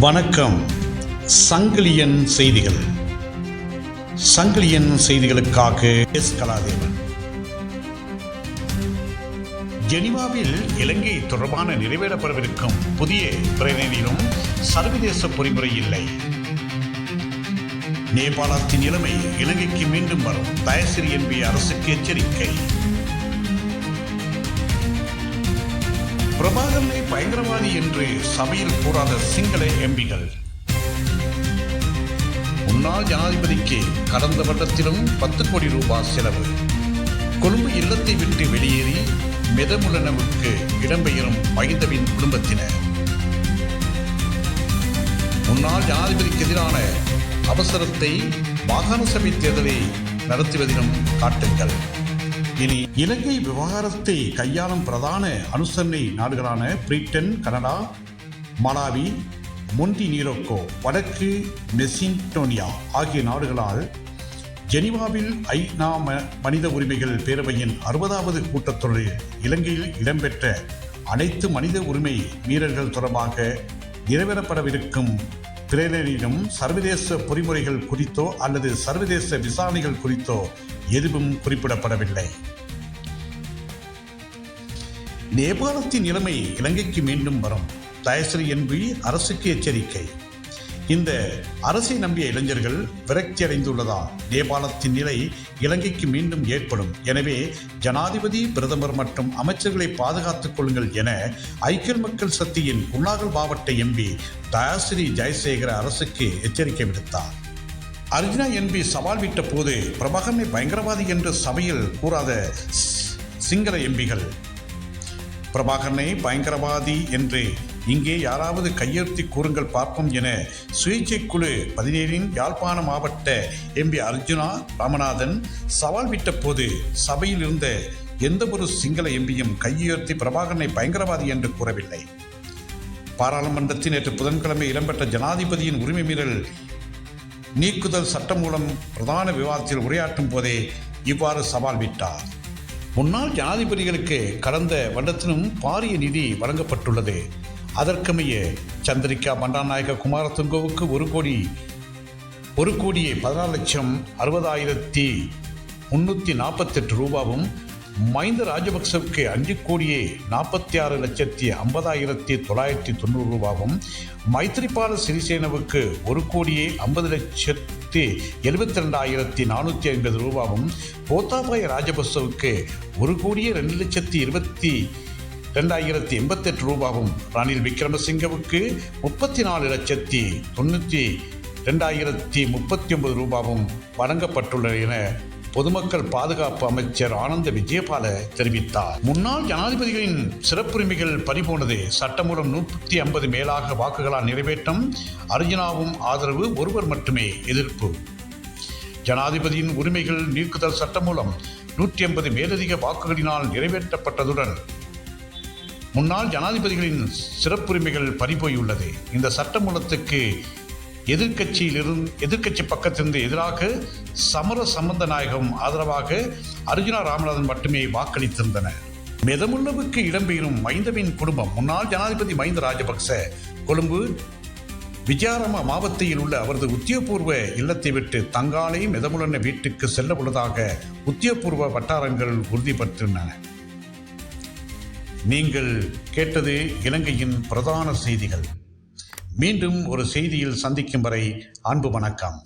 வணக்கம். சங்கிலியன் செய்திகள். சங்கிலியன் செய்திகளுக்காக எஸ் கலாதேவன். ஜெனிவாவில் இலங்கை தொடர்பான நிறைவேறப்படவிருக்கும் புதிய பிரதிநிதியிலும் சர்வதேச பொறிமுறை இல்லை. நேபாளத்தின் நிலைமை இலங்கைக்கு மீண்டும் வரும். தயசிரி என்பி அரசுக்கு எச்சரிக்கை. பிரபாகரனை பயங்கரவாதி என்று சபையில் கூறாத சிங்கள எம்பிகள். முன்னாள் ஜனாதிபதிக்கு கடந்த வருடத்திலும் பத்து கோடி ரூபாய் செலவு. கொழும்பு இல்லத்தை விட்டு வெளியேறி மெதமுலனவுக்கு இடம்பெயரும் மகிந்தவின் குடும்பத்தினர். முன்னாள் ஜனாதிபதிக்கு எதிரான அவசரத்தை மாகாண சபை தேர்தலை நடத்துவதிலும் காட்டுங்கள். இனி இலங்கை விவகாரத்தை கையாளும் பிரதான அனுசரணை நாடுகளான Britain Canada Malawi Montenegro வடக்கு மெசின்டோனியா ஆகிய நாடுகளால் ஜெனிவாவில் ஐநா மனித உரிமைகள் பேரவையின் அறுபதாவது கூட்டத்தொடரில் இலங்கையில் இடம்பெற்ற அனைத்து மனித உரிமை மீறல்கள் தொடர்பாக நிறைவேறப்படவிருக்கும் பிரேரணியிலும் சர்வதேச பொறிமுறைகள் குறித்தோ அல்லது சர்வதேச விசாரணைகள் குறித்தோ எதுவும் குறிப்பிடப்படவில்லை. நேபாளத்தின் நிலைமை இலங்கைக்கு மீண்டும் வரும். தயசரி என்பி அரசுக்கு எச்சரிக்கை. இந்த அரசை நம்பிய இளைஞர்கள் விரக்தி அடைந்துள்ளதால் நேபாளத்தின் நிலை இலங்கைக்கு மீண்டும் ஏற்படும். எனவே ஜனாதிபதி பிரதமர் மற்றும் அமைச்சர்களை பாதுகாத்துக் கொள்ளுங்கள் என ஐக்கிய மக்கள் சக்தியின் குன்னாகல் மாவட்ட எம்பி தயாசிரி ஜெயசேகர அரசுக்கு எச்சரிக்கை விடுத்தார். அர்ஜுனா என்பி சவால் விட்ட போது பிரபாகரனை பயங்கரவாதி என்று சபையில் கூறாத சிங்கள எம்பிகள் பிரபாகரனை பயங்கரவாதி என்று இங்கே யாராவது கையெழுத்தி கூறுங்கள் பார்ப்போம் என சுயேட்சை குழு பதினேழின் யாழ்ப்பாண மாவட்ட எம்பி அர்ஜுனா ராமநாதன் சவால் விட்ட போது சபையில் இருந்த எந்த ஒரு சிங்கள எம்பியும் கையுயர்த்தி பிரபாகரனை பயங்கரவாதி என்று கூறவில்லை. பாராளுமன்றத்தில் நேற்று புதன்கிழமை இடம்பெற்ற ஜனாதிபதியின் உரிமை மீறல் நீக்குதல் சட்டம் மூலம் பிரதான விவாதத்தில் உரையாற்றும் போதே இவ்வாறு சவால் விட்டார். முன்னாள் ஜனாதிபதிகளுக்கு கடந்த வருடத்திலும் பாரிய நிதி வழங்கப்பட்டுள்ளது. அதற்கமைய சந்திரிகா பண்டாநாயக குமாரதுங்கோவுக்கு ஒரு கோடி ஒரு கோடியே பதினாறு லட்சம் அறுபதாயிரத்தி முன்னூற்றி நாற்பத்தெட்டு ரூபாவும் மஹிந்த ராஜபக்சவுக்கு அஞ்சு கோடியே நாற்பத்தி ஆறு லட்சத்தி ஐம்பதாயிரத்தி தொள்ளாயிரத்தி தொண்ணூறு ரூபாவும் மைத்ரிபால சிறிசேனவுக்கு ஒரு கோடியே ஐம்பது லட்சத்தி எழுபத்தி ரெண்டாயிரத்தி நானூற்றி ஐம்பது ரூபாவும் கோத்தாபாய ராஜபக்சவுக்கு ஒரு கோடியே ரெண்டு லட்சத்தி இருபத்தி ரெண்டாயிரத்தி எண்பத்தெட்டு ரூபாவும் ரணில் விக்ரமசிங்கவுக்கு முப்பத்தி நாலு லட்சத்தி தொண்ணூற்றி ரெண்டாயிரத்தி முப்பத்தி ஒன்பது ரூபாவும் வழங்கப்பட்டுள்ளன என பொதுமக்கள் பாதுகாப்பு அமைச்சர் ஆனந்த விஜயபால தெரிவித்தார். முன்னாள் ஜனாதிபதிகளின் சிறப்புரிமைகள் பறிபோனது சட்டமூலம் நூற்றி ஐம்பது மேலாக வாக்குகளால் நிறைவேற்றம் அர்ஜுனாவும் ஆதரவு ஒருவர் மட்டுமே எதிர்ப்பு. ஜனாதிபதியின் உரிமைகள் நீக்குதல் சட்டம் மூலம் நூற்றி ஐம்பது மேலதிக வாக்குகளினால் நிறைவேற்றப்பட்டதுடன் முன்னாள் ஜனாதிபதிகளின் சிறப்புரிமைகள் பறிபோயுள்ளது. இந்த சட்டமூலத்துக்கு எதிர்க்கட்சியிலிருந்து எதிர்க்கட்சி பக்கத்திலிருந்து எதிராக சமர சம்பந்த நாயகம் ஆதரவாக அர்ஜுனா ராமநாதன் மட்டுமே வாக்களித்திருந்தனர். மெதமுள்ளவுக்கு இடம்பெயரும் மைந்தவின் குடும்பம் முன்னாள் ஜனாதிபதி மைந்த ராஜபக்ச கொழும்பு விஜயாரம மாவட்டத்தில் உள்ள அவரது உத்தியோகபூர்வ இல்லத்தை விட்டு தங்காலை மெதமுலன வீட்டுக்கு செல்ல உள்ளதாக உத்தியோகபூர்வ வட்டாரங்கள் உறுதிப்படுத்தின. நீங்கள் கேட்டது இலங்கையின் பிரதான செய்திகள். மீண்டும் ஒரு செய்தியில் சந்திக்கும் வரை அன்பு வணக்கம்.